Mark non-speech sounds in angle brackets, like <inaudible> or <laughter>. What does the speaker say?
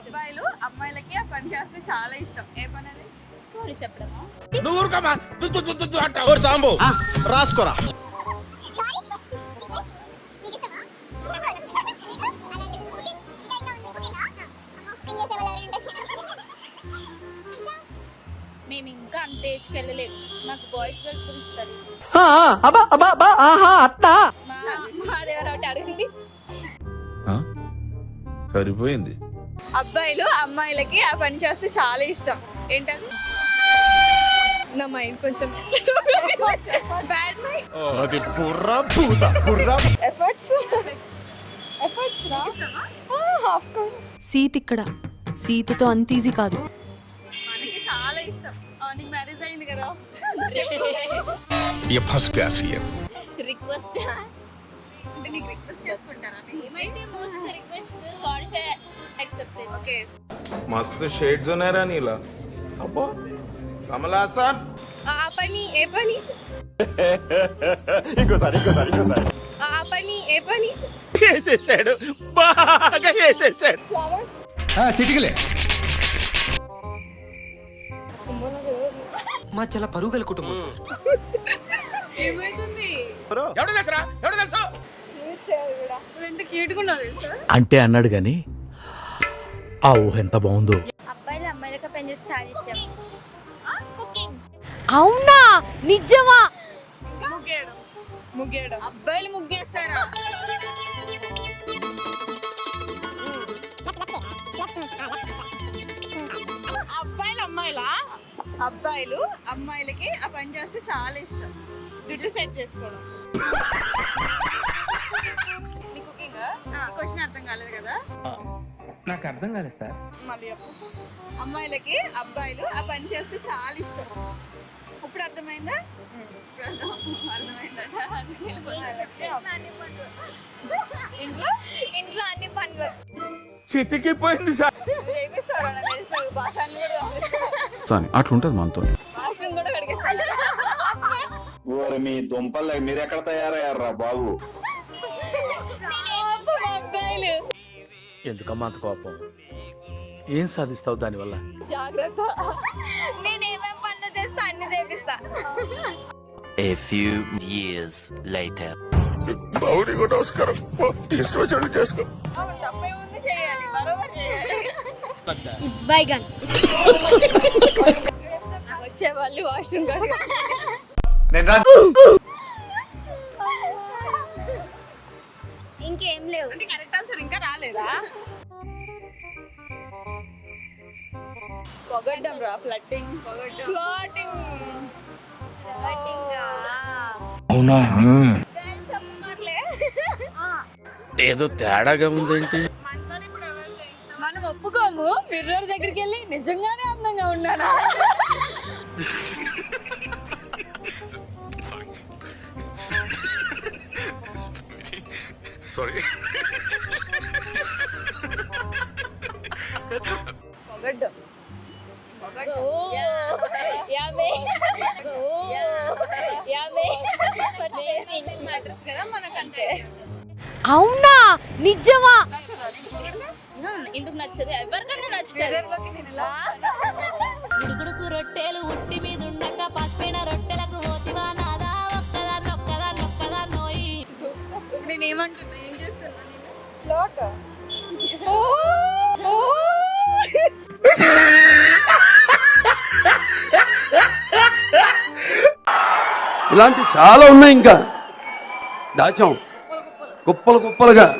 అబ్బాయిలు అమ్మాయిలకి ఆ పని చేస్తే చాలా ఇష్టం. ఏ పని అది సారీ చెప్పడమా? నువ్వు సాంబు రాసుకోరా. మేము ఇంకా అంత ఏజ్కి వెళ్ళలేదు మాకు బాయ్స్ గర్ల్స్ గురించి తెలియదు మా మా దగ్గర ఒకటి అడగండి సరిపోయింది అబ్బాయిలు అమ్మాయిలకి ఆ పని చేస్తే చాలా ఇష్టం ఏంటది నా మైండ్ కొంచెం బ్యాడ్ మైండ్ అది బుర్ర బూద బుర్ర ఎఫర్ట్స్ ఎఫర్ట్స్ రా ఆఫ్ కోర్స్ సీత ఇక్కడ సీతతో అంత ఈజీ కాదు మనకి చాలా ఇష్టం ఆ, నీకు మ్యారేజ్ అయింది కదా ये फंस गया सीएम రిక్వెస్ట్ అంటే మస్తు షేడ్స్ ఉన్నారా నీలా. అబ్బా కమలా సార్ ఆ పని ఏ పని? <laughs> ఇంకోసారి ఇంకోసారి ఇంకోసారి. ఆ పని ఏ పని? చేసేసాడు బాగా చేసేసాడు ఫ్లవర్స్ చిటికలే. మా చాలా పరుగల కుటుంబం సార్. ఏమైతుంది? ఎవడు తెలుసు ఎవడు తెలుసు? నువ్వు ఎంత క్యూట్గా ఉన్నావు తెలుసా? అంటే అన్నాడు గాని ఆ ఊహ ఎంత బాగుందో. అబ్బాయిలు అమ్మాయిలకి పని చేస్తే చాలా ఇష్టం. కుకింగ్. అవునా? నిజమా? ముగ్గేయడం. ముగ్గేయడం. అబ్బాయిలు ముగ్గేస్తారా? అబ్బాయిలు అమ్మాయిలా? అబ్బాయిలు అమ్మాయిలకి ఆ పని చేస్తే చాలా ఇష్టం. జుట్టు సెట్ చేసుకోవడం. క్వశ్చన్ అర్థం కాలేదు కదా? నాకు అర్థం కాలేదు సార్. మళ్ళీ చెప్పు. అమ్మాయిలకి అబ్బాయిలు ఆ పని చేస్తే చాలా ఇష్టం. ఇప్పుడు అర్థమైందా? ఇప్పుడు అర్థం అర్థమైందట. అన్ని వెళ్ళిపోతారు. ఇంట్లో? ఇంట్లో అన్ని పనులు. చితికిపోయింది సార్. ఏమిస్తారో? నాకు తెలుసు. బాసాన్ని కూడా పంపిస్తారు. అట్లుంటది మనతో. వాష్రూమ్ కూడా కడిగేస్తారు ఓరి మీ దుంపలు మీరు ఎక్కడ తయారయ్యారా బాబు? అబ్బాయిలు ఎందుకమ్మా అంత కోపం? ఏం సాధిస్తావు దానివల్ల? జాగ్రత్త. నేను ఏమేం పనులు చేస్తా అన్ని చేపిస్తా. A few years later. కూడా నమస్కారం టేస్ట్ వచ్చాడు చేసుకో. అవును తప్పే ఉంది చేయాలి. బరోబర్ చేయాలి. బైగన్ నాకు వచ్చే వాళ్ళు వాష్రూమ్ కడగ ఇంకేం లేవు. కరెక్ట్? రాలేదా పొగడ్డం రా ఫ్లట్టింగ్ పొగడ్డం. ఫ్లాటింగ్ అవునా? ఏదో తేడాగా ఉందేంటి? మనం ఒప్పుకోము. మిర్రర్ దగ్గరికి వెళ్ళి నిజంగానే అందంగా ఉన్నానా సారీ పొగడ్డం. పొగడ్డం. యాభై యాభై మ్యాటర్స్ కదా మనకంటే అవునా? నిజమా? ఎందుకు నచ్చదు. ఎవరికన్నా నచ్చుతుంది. ఉడుకుడుకు రొట్టెలు ఉట్టి మీద ఉండక ఇలాంటి చాలా ఉన్నాయి ఇంకా. దాచాం. కుప్పలు కుప్పలుగా.